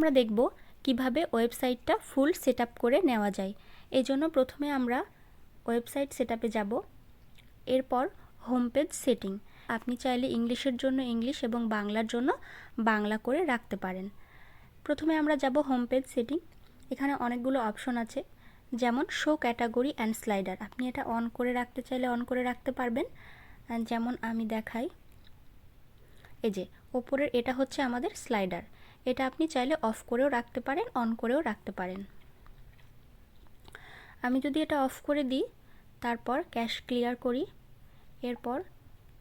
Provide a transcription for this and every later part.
আমরা দেখব কীভাবে ওয়েবসাইটটা ফুল সেট করে নেওয়া যায়। এই জন্য প্রথমে আমরা ওয়েবসাইট সেট আপে যাব। এরপর হোম পেজ সেটিং। আপনি চাইলে ইংলিশের জন্য ইংলিশ এবং বাংলার জন্য বাংলা করে রাখতে পারেন। প্রথমে আমরা যাব হোম পেজ সেটিং। এখানে অনেকগুলো অপশন আছে, যেমন শো ক্যাটাগরি অ্যান্ড স্লাইডার। আপনি এটা অন করে রাখতে চাইলে অন করে রাখতে পারবেন। যেমন আমি দেখাই। এই যে, ওপরের এটা হচ্ছে আমাদের স্লাইডার। এটা আপনি চাইলে অফ করেও রাখতে পারেন অন করেও রাখতে পারেন। আমি যদি এটা অফ করে দিই, তারপর ক্যাশ ক্লিয়ার করি, এরপর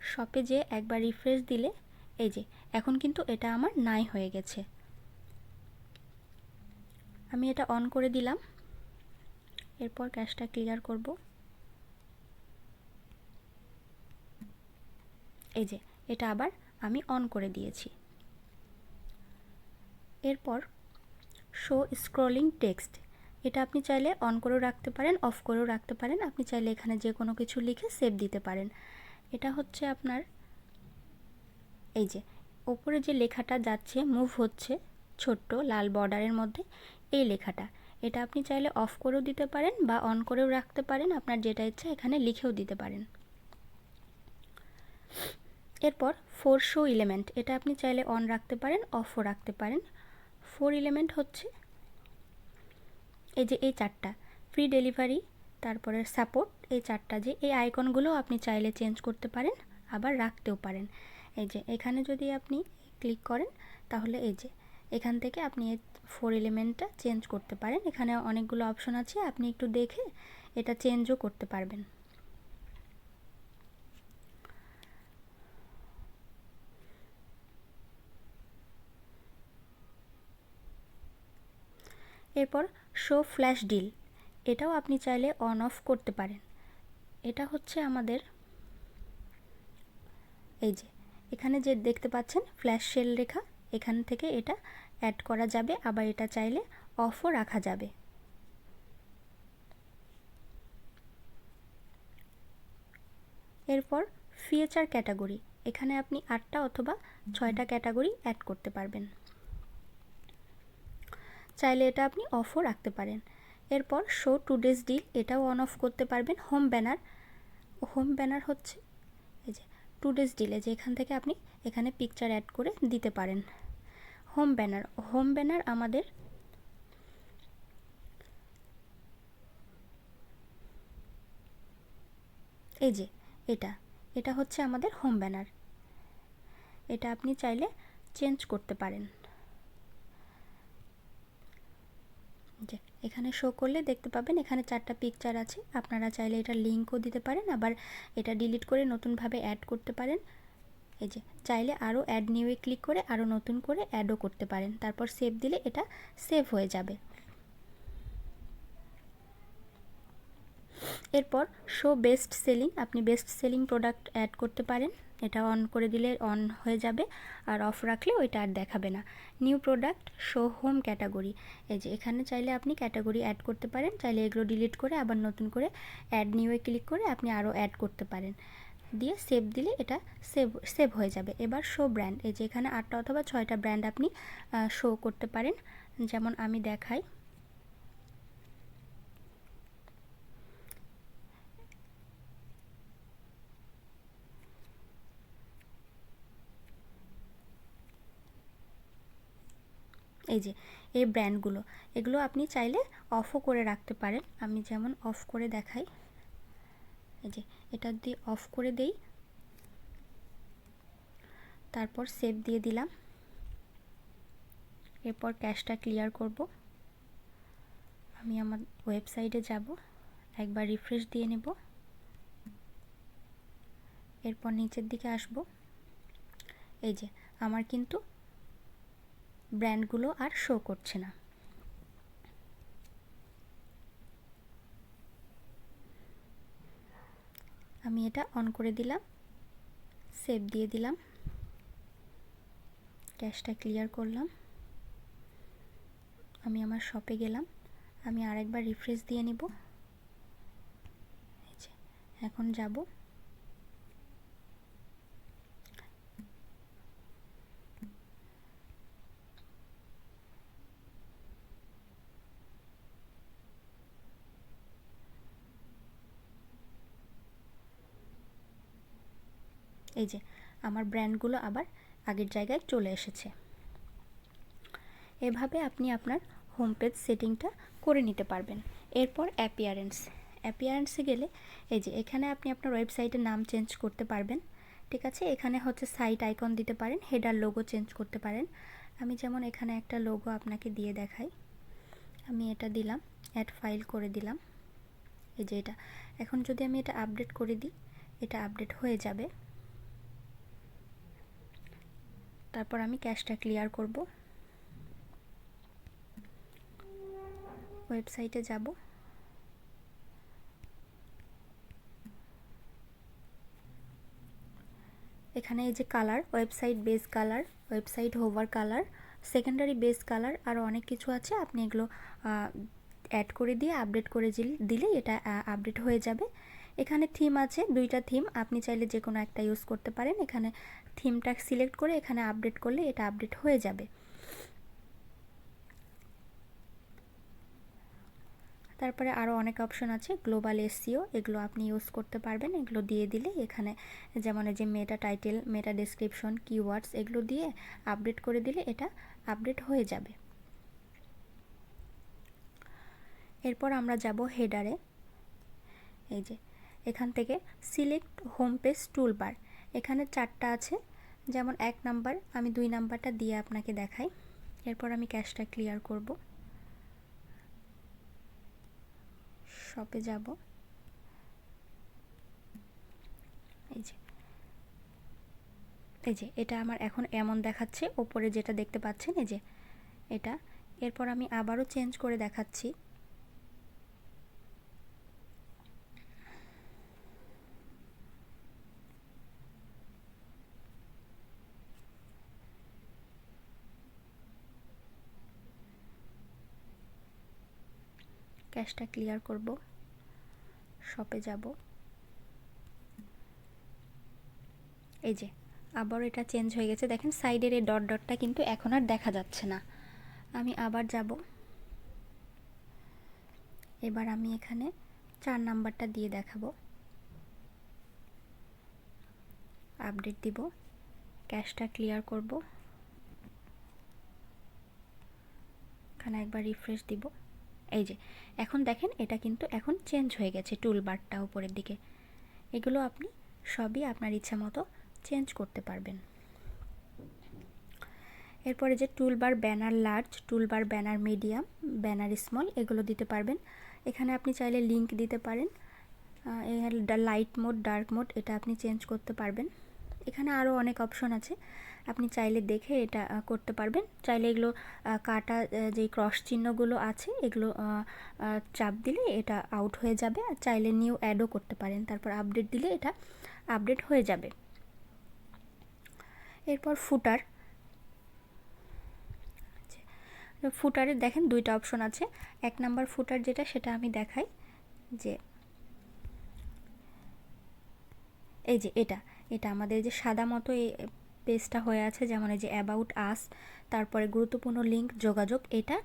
শপে যে একবার রিফ্রেশ দিলে, এই যে, এখন কিন্তু এটা আমার নাই হয়ে গেছে। আমি এটা অন করে দিলাম, এরপর ক্যাশটা ক্লিয়ার করব। এই যে, এটা আবার আমি অন করে দিয়েছি। এরপর শো স্ক্রলিং টেক্সট এটা আপনি চাইলে অন করেও রাখতে পারেন অফ করেও রাখতে পারেন। আপনি চাইলে এখানে যে কোনো কিছু লিখে সেভ দিতে পারেন। এটা হচ্ছে আপনার, এই যে, ওপরে যে লেখাটা যাচ্ছে মুভ হচ্ছে, ছোট্ট লাল বর্ডারের মধ্যে, এই লেখাটা। এটা আপনি চাইলে অফ করেও দিতে পারেন বা অন করেও রাখতে পারেন। আপনার যেটা ইচ্ছা এখানে লিখেও দিতে পারেন। এরপর ফোর শো এলিমেন্ট এটা আপনি চাইলে অন রাখতে পারেন অফও রাখতে পারেন। ফোর এলিমেন্ট হচ্ছে। এই যে এই চারটা, ফ্রি ডেলিভারি, তারপরে সাপোর্ট, এই চারটা যে এই আইকনগুলো আপনি চাইলে চেঞ্জ করতে পারেন, আবার রাখতেও পারেন। এই যে এখানে যদি আপনি ক্লিক করেন, তাহলে এই যে এখান থেকে আপনি এই ফোর এলিমেন্টটা চেঞ্জ করতে পারেন। এখানে অনেকগুলো অপশন আছে, আপনি একটু দেখে এটা চেঞ্জও করতে পারবেন। এরপর শো ফ্ল্যাশ ডিল এটাও আপনি চাইলে অন অফ করতে পারেন। এটা হচ্ছে আমাদের এই যে, এখানে যে দেখতে পাচ্ছেন ফ্ল্যাশ সেল রেখা, এখান থেকে এটা অ্যাড করা যাবে, আবার এটা চাইলে অফও রাখা যাবে। এরপর ফিচার ক্যাটাগরি এখানে আপনি আটটা অথবা ছয়টা ক্যাটাগরি অ্যাড করতে পারবেন। চাইলে এটা আপনি অফও রাখতে পারেন। এরপর শো টু ডেজ ডিল এটাও অন অফ করতে পারবেন। হোম ব্যানার হোম ব্যানার হচ্ছে এই যে টু ডেজ ডিলে যে এখান থেকে আপনি এখানে পিকচার অ্যাড করে দিতে পারেন। হোম ব্যানার হোম ব্যানার আমাদের এই যে এটা এটা হচ্ছে আমাদের হোম ব্যানার এটা আপনি চাইলে চেঞ্জ করতে পারেন। যে এখানে শো করলে দেখতে পাবেন এখানে চারটা পিকচার আছে। আপনারা চাইলে এটা লিঙ্কও দিতে পারেন, আবার এটা ডিলিট করে নতুনভাবে অ্যাড করতে পারেন। এই যে, চাইলে আরও অ্যাড নিউয়ে ক্লিক করে আরও নতুন করে অ্যাডও করতে পারেন। তারপর সেভ দিলে এটা সেভ হয়ে যাবে। এরপর শো বেস্ট সেলিং আপনি বেস্ট সেলিং প্রোডাক্ট অ্যাড করতে পারেন। এটা অন করে দিলে অন হয়ে যাবে, আর অফ রাখলে ওইটা আর দেখাবে না। New product show home category এই যে, এখানে চাইলে আপনি ক্যাটাগরি অ্যাড করতে পারেন, চাইলে এগুলো ডিলিট করে আবার নতুন করে অ্যাড নিউয়ে ক্লিক করে আপনি আরও অ্যাড করতে পারেন। দিয়ে সেভ দিলে এটা সেভ সেভ হয়ে যাবে। এবার শো ব্র্যান্ড এই যে, এখানে আটটা অথবা ছয়টা ব্র্যান্ড আপনি শো করতে পারেন। যেমন আমি দেখাই। এই যে, এই ব্র্যান্ডগুলো এগুলো আপনি চাইলে অফও করে রাখতে পারেন। আমি যেমন অফ করে দেখাই। এই যে, এটা দিয়ে অফ করে দেই। তারপর সেভ দিয়ে দিলাম। এরপর ক্যাশটা ক্লিয়ার করব। আমি আমার ওয়েবসাইটে যাব। একবার রিফ্রেশ দিয়ে নেব। এরপর নিচের দিকে আসব। এই যে, আমার কিন্তু ব্র্যান্ডগুলো আর শো করছে না। আমি এটা অন করে দিলাম, সেভ দিয়ে দিলাম, ক্যাশটা ক্লিয়ার করলাম। আমি আমার শপে গেলাম, আমি আরেকবার রিফ্রেশ দিয়ে নিব। এখন যাব। এই যে, আমার ব্র্যান্ডগুলো আবার আগের জায়গায় চলে এসেছে। এভাবে আপনি আপনার হোম পেজ সেটিংটা করে নিতে পারবেন। এরপর অ্যাপিয়ারেন্স। অ্যাপিয়ারেন্সে গেলে এই যে, এখানে আপনি আপনার ওয়েবসাইটের নাম চেঞ্জ করতে পারবেন। ঠিক আছে? এখানে হচ্ছে সাইট আইকন দিতে পারেন, হেডার লোগো চেঞ্জ করতে পারেন। আমি যেমন এখানে একটা লোগো আপনাকে দিয়ে দেখাই। আমি এটা দিলাম অ্যাড ফাইল করে দিলাম। এই যে এটা। এখন যদি আমি এটা আপডেট করে দিই, এটা আপডেট হয়ে যাবে। তারপর আমি ক্যাশটা ক্লিয়ার করব। ওয়েবসাইটে যাব। এখানে এই যে colour, website base colour, website hover colour, secondary base colour আরও অনেক কিছু আছে। আপনি এগুলো অ্যাড করে দিয়ে আপডেট করে দিলেই এটা আপডেট হয়ে যাবে। এখানে থিম আছে, দুইটা থিম আপনি চাইলে যে কোনো একটা ইউজ করতে পারেন। এখানে থিমটা সিলেক্ট করে এখানে আপডেট করলে এটা আপডেট হয়ে যাবে। তারপরে আরও অনেক অপশন আছে গ্লোবাল এসিও এগুলো আপনি ইউজ করতে পারবেন। এগুলো দিয়ে দিলে এখানে যেমন যে meta title meta description keywords এগুলো দিয়ে আপডেট করে দিলে এটা আপডেট হয়ে যাবে। এরপর আমরা যাব হেডারে এই যে এখান থেকে select home page toolbar এখানে চারটা আছে, যেমন এক নাম্বার, আমি দুই নাম্বারটা দিয়ে আপনাকে দেখাই। এরপর আমি ক্যাশটা ক্লিয়ার করব। শপে যাব। এই যে। এই যে, এটা আমার এখন এমন দেখাচ্ছে, ওপরে যেটা দেখতে পাচ্ছেন, এই যে এটা। এরপর আমি আবারও চেঞ্জ করে দেখাচ্ছি। ক্যাশটা ক্লিয়ার করব। শপে যাব। এই যে, আবার এটা চেঞ্জ হয়ে গেছে। দেখেন সাইডের এই ডট ডটটা কিন্তু এখন আর দেখা যাচ্ছে না। আমি আবার যাব। এবার আমি এখানে চার নাম্বারটা দিয়ে দেখাবো। আপডেট দিব। ক্যাশটা ক্লিয়ার করব। এখানে একবার রিফ্রেশ দিব। এই যে, এখন দেখেন এটা কিন্তু এখন চেঞ্জ হয়ে গেছে টুল বারটা উপরের দিকে। এগুলো আপনি সবই আপনার ইচ্ছা মতো চেঞ্জ করতে পারবেন। এরপরে যে toolbar banner large toolbar banner medium banner small এগুলো দিতে পারবেন। এখানে আপনি চাইলে লিংক দিতে পারেন। লাইট মোড ডার্ক মোড এটা আপনি চেঞ্জ করতে পারবেন। এখানে আরও অনেক অপশন আছে। আপনি চাইলে দেখে এটা করতে পারবেন। চাইলে এগুলো কাটা যে ক্রস চিহ্নগুলো আছে, এগুলো চাপ দিলে এটা আউট হয়ে যাবে। আর চাইলে নিউ অ্যাডও করতে পারেন। তারপর আপডেট দিলে এটা আপডেট হয়ে যাবে। এরপর ফুটার ফুটারে দেখেন দুইটা অপশন আছে। এক নাম্বার ফুটার যেটা, সেটা আমি দেখাই। যে, এই যে এটা। এটা আমাদের যে সাদা মতো এই পেজটা হয়ে আছে, যেমন এই যে অ্যাবাউট আস তারপরে গুরুত্বপূর্ণ লিঙ্ক যোগাযোগ, এটা,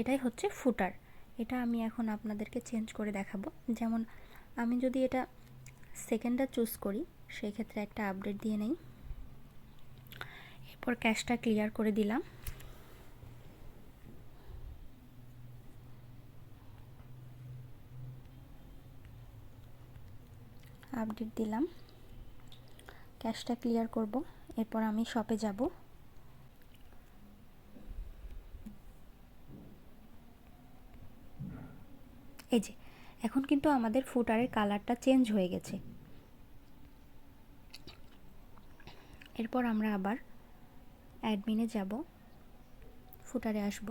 এটাই হচ্ছে ফুটার এটা আমি এখন আপনাদেরকে চেঞ্জ করে দেখাবো। যেমন আমি যদি এটা সেকেন্ডটা চুজ করি সেই ক্ষেত্রে একটা আপডেট দিয়ে নেই। এরপর ক্যাশটা ক্লিয়ার করে দিলাম। আপডেট দিলাম। ক্যাশটা ক্লিয়ার করব। এরপর আমি শপে যাব। এই যে, এখন কিন্তু আমাদের ফুটারের কালারটা চেঞ্জ হয়ে গেছে। এরপর আমরা আবার অ্যাডমিনে যাব। ফুটারে আসব।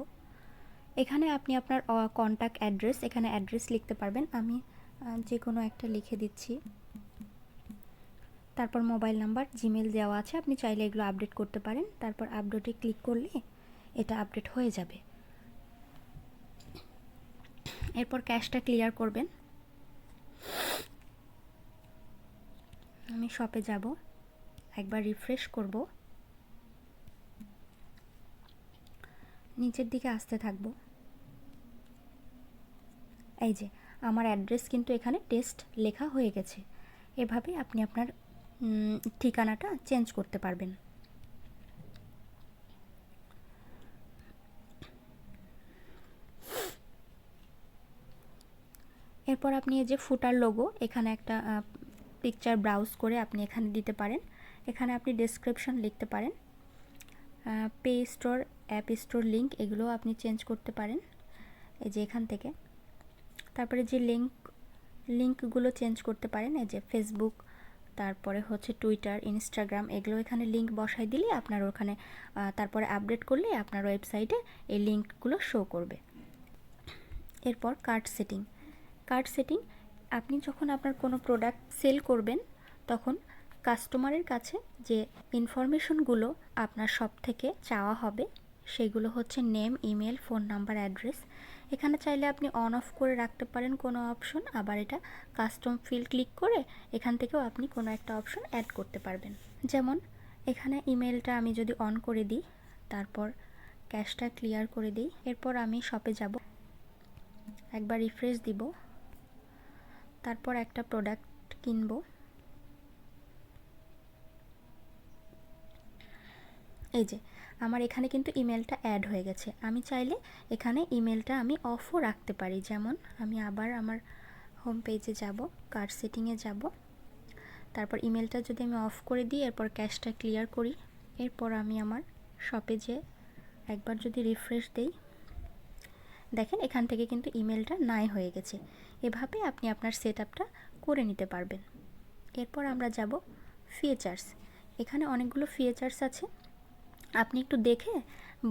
এখানে আপনি আপনার কন্ট্যাক্ট অ্যাড্রেস এখানে অ্যাড্রেস লিখতে পারবেন। আমি যে কোনো একটা লিখে দিচ্ছি। তারপর মোবাইল নাম্বার জিমেল দেওয়া আছে, আপনি চাইলে এগুলো আপডেট করতে পারেন। তারপর আপডেটে ক্লিক করলে এটা আপডেট হয়ে যাবে। এরপর ক্যাশটা ক্লিয়ার করবেন। আমি শপে যাব। একবার রিফ্রেশ করব। নিচের দিকে আসতে থাকব। এই যে, আমার অ্যাড্রেস কিন্তু এখানে টেস্ট লেখা হয়ে গেছে। এভাবে আপনি আপনার ঠিকানাটা চেঞ্জ করতে পারবেন। এরপর আপনি এই যে ফুটার লোগো এখানে একটা পিকচার ব্রাউজ করে আপনি এখানে দিতে পারেন। এখানে আপনি ডেসক্রিপশন লিখতে পারেন। Play Store App Store link এগুলো আপনি চেঞ্জ করতে পারেন, এই যে এখান থেকে। তারপরে যে লিঙ্ক লিঙ্কগুলো চেঞ্জ করতে পারেন, এই যে ফেসবুক তারপরে হচ্ছে টুইটার ইনস্টাগ্রাম এগুলো এখানে লিঙ্ক বসাই দিলে আপনার ওখানে তারপরে আপডেট করলে আপনার ওয়েবসাইটে এই লিঙ্কগুলো শো করবে। এরপর কার্ড সেটিং কার্ড সেটিং আপনি যখন আপনার কোনো প্রোডাক্ট সেল করবেন, তখন কাস্টমারের কাছে যে ইনফরমেশনগুলো আপনার সব থেকে চাওয়া হবে সেগুলো হচ্ছে name, email, phone number, address. এখানে চাইলে আপনি অন, অফ করে রাখতে পারেন কোনো অপশন। আবার এটা কাস্টম ফিল ক্লিক করে এখান থেকেও আপনি কোনো একটা অপশন অ্যাড করতে পারবেন। যেমন এখানে ইমেলটা আমি যদি অন করে দিই, তারপর ক্যাশটা ক্লিয়ার করে দিই, এরপর আমি শপে যাব। একবার রিফ্রেশ দিব। তারপর একটা প্রোডাক্ট কিনব। এই যে আমার এখানে কিন্তু ইমেলটা অ্যাড হয়ে গেছে। আমি চাইলে এখানে ইমেলটা আমি অফও রাখতে পারি। যেমন আমি আবার আমার হোম পেজে যাব কার্ড সেটিংয়ে যাব। তারপর ইমেলটা যদি আমি অফ করে দিই, এরপর ক্যাশটা ক্লিয়ার করি, এরপর আমি আমার শপে যে একবার যদি রিফ্রেশ দেই, দেখেন এখান থেকে কিন্তু ইমেলটা নাই হয়ে গেছে। এভাবে আপনি আপনার সেট আপটা করে নিতে পারবেন। এরপর আমরা যাব ফিচার্স এখানে অনেকগুলো ফিচার্স আছে। আপনি একটু দেখে,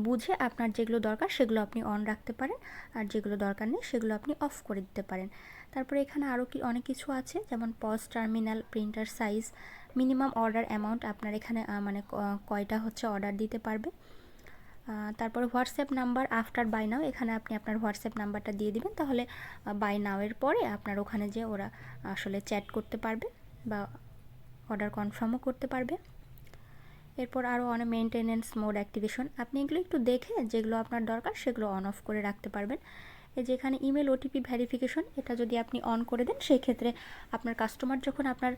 বুঝে আপনার যেগুলো দরকার সেগুলো আপনি অন রাখতে পারেন, আর যেগুলো দরকার নেই সেগুলো আপনি অফ করে দিতে পারেন। তারপরে এখানে আরও কি, অনেক কিছু আছে, যেমন POS terminal printer size minimum order amount আপনার এখানে মানে কয়টা হচ্ছে অর্ডার দিতে পারবে। তারপরে WhatsApp number after buy now এখানে আপনি আপনার হোয়াটসঅ্যাপ নাম্বারটা দিয়ে দিবেন, তাহলে বাই নাওয়ের পরে আপনার ওখানে যে ওরা আসলে চ্যাট করতে পারবে, বা অর্ডার কনফার্মও করতে পারবে। এরপর আরও অনেক মেনটেনেন্স মোড অ্যাক্টিভেশন আপনি এগুলো একটু দেখে যেগুলো আপনার দরকার সেগুলো অন অফ করে রাখতে পারবেন। এই যে এখানে ইমেল ওটিপি ভ্যারিফিকেশন এটা যদি আপনি অন করে দেন সেই ক্ষেত্রে আপনার কাস্টমার যখন আপনার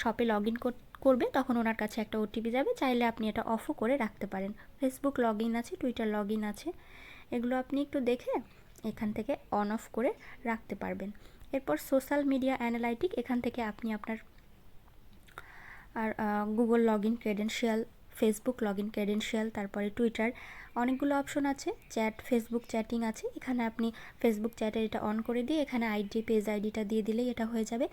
শপে লগ ইন করবে, তখন ওনার কাছে একটা ওটিপি যাবে। চাইলে আপনি এটা অফও করে রাখতে পারেন। ফেসবুক লগ ইন আছে টুইটার লগ ইন আছে। এগুলো আপনি একটু দেখে এখান থেকে অন অফ করে রাখতে পারবেন। এরপর সোশ্যাল মিডিয়া অ্যানালাইটিক এখান থেকে আপনি আপনার, আর Google log in credential Facebook log in credential তারপরে টুইটার অনেকগুলো অপশন আছে চ্যাট ফেসবুক চ্যাটিং আছে। এখানে আপনি ফেসবুক চ্যাটের এটা অন করে দিয়ে এখানে আইডি পেজ আইডিটা দিয়ে দিলেই এটা হয়ে যাবে।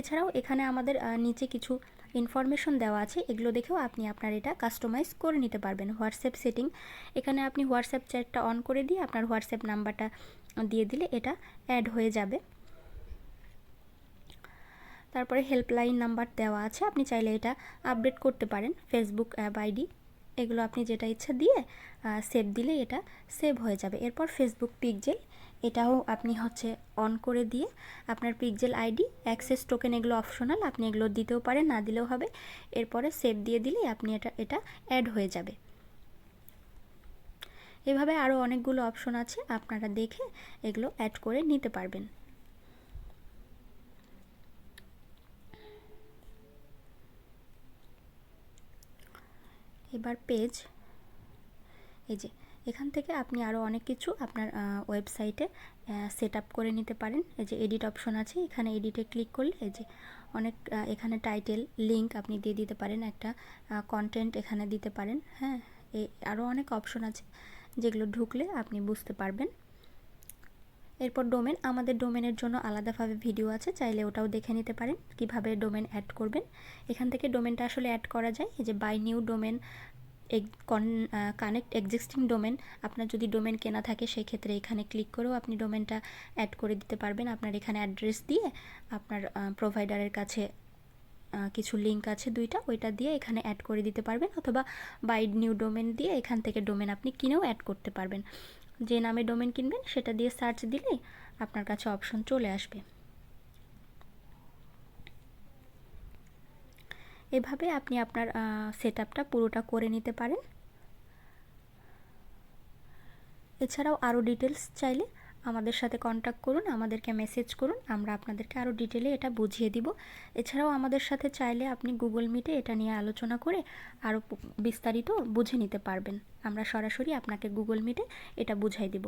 এছাড়াও এখানে আমাদের নিচে কিছু ইনফরমেশন দেওয়া আছে, এগুলো দেখেও আপনি আপনার এটা কাস্টমাইজ করে নিতে পারবেন। হোয়াটসঅ্যাপ সেটিং এখানে আপনি হোয়াটসঅ্যাপ চ্যাটটা অন করে দিয়ে আপনার হোয়াটসঅ্যাপ নাম্বারটা দিয়ে দিলে এটা অ্যাড হয়ে যাবে। তারপরে হেল্পলাইন নাম্বার দেওয়া আছে, আপনি চাইলে এটা আপডেট করতে পারেন ফেসবুক অ্যাপ আইডি এগুলো আপনি যেটা ইচ্ছা দিয়ে সেভ দিলে এটা সেভ হয়ে যাবে। এরপর ফেসবুক পিকজেল এটাও আপনি হচ্ছে অন করে দিয়ে আপনার পিকজেল আইডি অ্যাক্সেস টোকেন এগুলো অপশনাল আপনি এগুলো দিতেও পারেন, না দিলেও হবে। এরপরে সেভ দিয়ে দিলেই আপনি এটা এটা অ্যাড হয়ে যাবে। এভাবে আরও অনেকগুলো অপশন আছে, আপনারা দেখে এগুলো অ্যাড করে নিতে পারবেন। এবার পেজ এই যে, এখান থেকে আপনি আরও অনেক কিছু আপনার ওয়েবসাইটে সেট আপ করে নিতে পারেন। এই যে এডিট অপশন আছে, এখানে এডিটে ক্লিক করলে, এই যে অনেক এখানে টাইটেল লিঙ্ক আপনি দিয়ে দিতে পারেন, একটা কন্টেন্ট এখানে দিতে পারেন হ্যাঁ? আরও অনেক অপশন আছে যেগুলো ঢুকলে আপনি বুঝতে পারবেন। এরপর ডোমেন, আমাদের ডোমেনের জন্য আলাদাভাবে ভিডিও আছে, চাইলে ওটাও দেখে নিতে পারেন, কীভাবে ডোমেন অ্যাড করবেন। এখান থেকে ডোমেনটা আসলে অ্যাড করা যায়, এই যে buy new domain connect existing domain আপনার যদি ডোমেন কেনা থাকে সেই ক্ষেত্রে এখানে ক্লিক করেও আপনি ডোমেনটা অ্যাড করে দিতে পারবেন। আপনার এখানে অ্যাড্রেস দিয়ে আপনার প্রোভাইডারের কাছে কিছু লিঙ্ক আছে দুইটা, ওইটা দিয়ে এখানে অ্যাড করে দিতে পারবেন, অথবা বাই নিউ ডোমেন দিয়ে এখান থেকে ডোমেন আপনি কিনেও অ্যাড করতে পারবেন। যে নামে ডোমেন কিনবেন, সেটা দিয়ে সার্চ দিলে আপনার কাছে অপশন চলে আসবে। এভাবে আপনি আপনার সেট আপটা পুরোটা করে নিতে পারেন। এছাড়াও আরও ডিটেলস চাইলে আমাদের সাথে কন্ট্যাক্ট করুন, আমাদেরকে মেসেজ করুন, আমরা আপনাদেরকে আরও ডিটেলে এটা বুঝিয়ে দিব। এছাড়াও আমাদের সাথে চাইলে আপনি গুগল মিটে এটা নিয়ে আলোচনা করে আরও বিস্তারিত বুঝে নিতে পারবেন। আমরা সরাসরি আপনাকে গুগল মিটে এটা বুঝাই দিব।